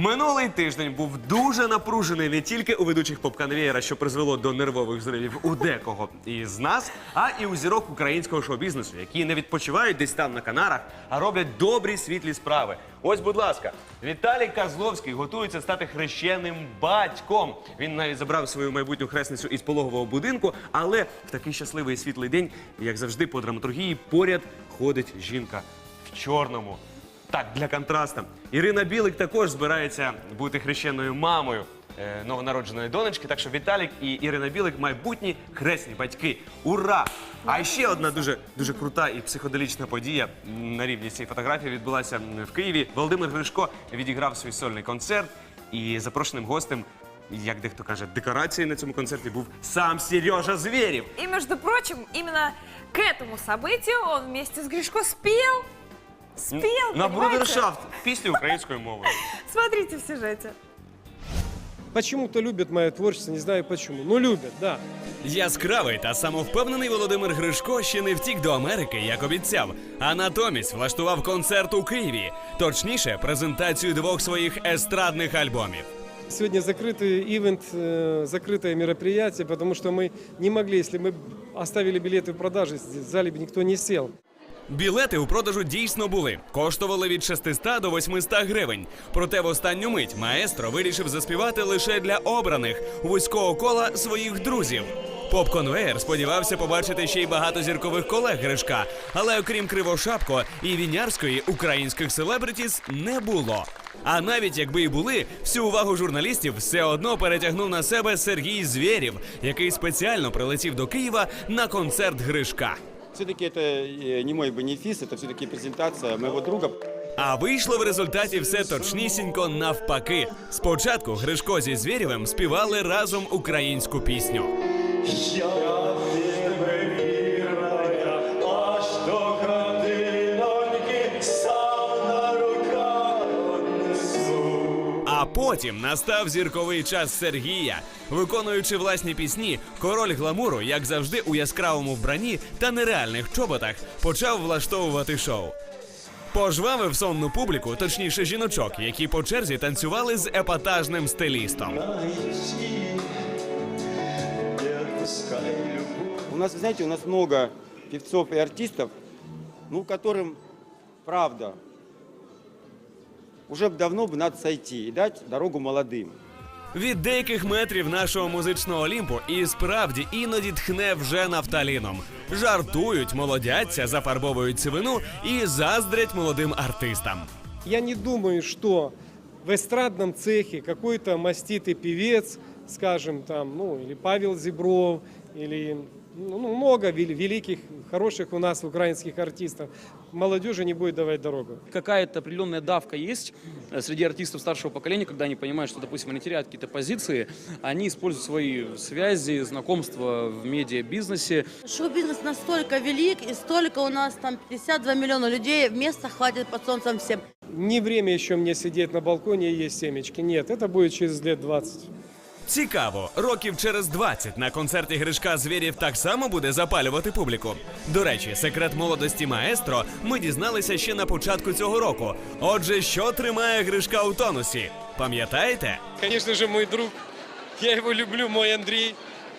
Минулий тиждень був дуже напружений не тільки у ведучих поп-конвеєра, що призвело до нервових зривів у декого із нас, а і у зірок українського шоу-бізнесу, які не відпочивають десь там на Канарах, а роблять добрі світлі справи. Ось, будь ласка, Віталій Козловський готується стати хрещеним батьком. Він навіть забрав свою майбутню хресницю із пологового будинку, але в такий щасливий і світлий день, як завжди, по драматургії, поряд ходить жінка в чорному. Так, для контрасту. Ірина Білик також збирається бути хрещеною мамою е, новонародженої донечки. Так що Віталік і Ірина Білик майбутні хресні батьки. Ура! А ще одна дуже дуже крута і психоделічна подія на рівні цієї фотографії відбулася в Києві. Володимир Гришко відіграв свій сольний концерт і запрошеним гостем. Як дехто каже, декорацією на цьому концерті був сам Сережа Звєрєв. И, между прочим, именно к этому событию он вместе с Гришко спел Спел, на понимаете? брудершафт пісню українською мовою. Смотрите в сюжете. Почему-то любят мое творчество, не знаю почему. Ну, любят, да. Яскравий та самовпевнений Володимир Гришко ще не втік до Америки, як обіцяв, а натомість влаштував концерт у Києві, точніше, презентацію двох своїх естрадних альбомів. Сегодня закрытый ивент, э, закрытое мероприятие, потому что мы не могли, если мы оставили билеты в продаже, в зале бы никто не сел. Білети у продажу дійсно були, коштували від 600 до 800 гривень. Проте в останню мить маестро вирішив заспівати лише для обраних вузького кола своїх друзів. Поп-конвеєр сподівався побачити ще й багато зіркових колег Гришка, але окрім Кривошапко і Вінярської українських селебритіс не було. А навіть якби і були, всю увагу журналістів все одно перетягнув на себе Сергій Звєрєв, який спеціально прилетів до Києва на концерт Гришка. Все-таки это э, не мой бенефис, это все-таки презентация моего друга. А вийшло в результаті все точнісінько навпаки. Спочатку Гришко зі Звєрєвим співали разом українську пісню. Я потім настав зірковий час Сергія. Виконуючи власні пісні, король гламуру, як завжди, у яскравому вбранні та нереальних чоботах, почав влаштовувати шоу. Пожвавив сонну публіку, точніше жіночок, які по черзі танцювали з епатажним стилістом. У нас, знаете, у нас много певцов и артистов, ну, которым, правда, уже б давно бы надо сойти и дать дорогу молодым. Від деяких метрів нашого музичного олімпу і справді іноді тхне вже нафталіном. Жартують, молодяться, зафарбовують сивину і заздрять молодим артистам. Я не думаю, что в эстрадном цехе какой-то маститый певец, скажем, там, ну, или Павел Зебров, или ну, много великих, хороших у нас украинских артистов, молодежи не будет давать дорогу. какая-то определенная давка есть э, среди артистов старшего поколения, когда они понимают, что, допустим, они теряют какие-то позиции, они используют свои связи, знакомства в медиа-бизнесе. Шоу-бизнес настолько велик, и столько у нас там 52 миллиона людей, места хватит под солнцем всем. Не время еще мне сидеть на балконе и есть семечки. Нет, это будет через лет 20. Цікаво, років через 20 на концерті Гришка Звєрєв так само буде запалювати публіку. До речі, секрет молодості маестро ми дізналися ще на початку цього року. Отже, що тримає Гришка у тонусі? Пам'ятаєте? Конечно же, мой друг. Я его люблю, мой Андрей.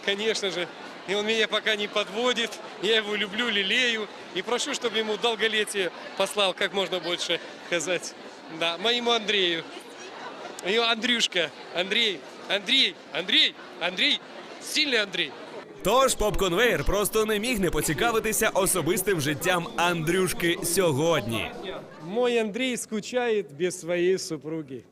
Конечно же. И он меня пока не подводит. Я его люблю, лелею. И прошу, чтобы ему долголетие послал как можно больше сказать. Да, моему Андрею. Андрюшка. Андрей. Андрей. Андрій, Андрій, сильний Андрій. Тож поп-конвеєр просто не міг не поцікавитися особистим життям Андрюшки сьогодні. Мой Андрій скучає без своєї супруги.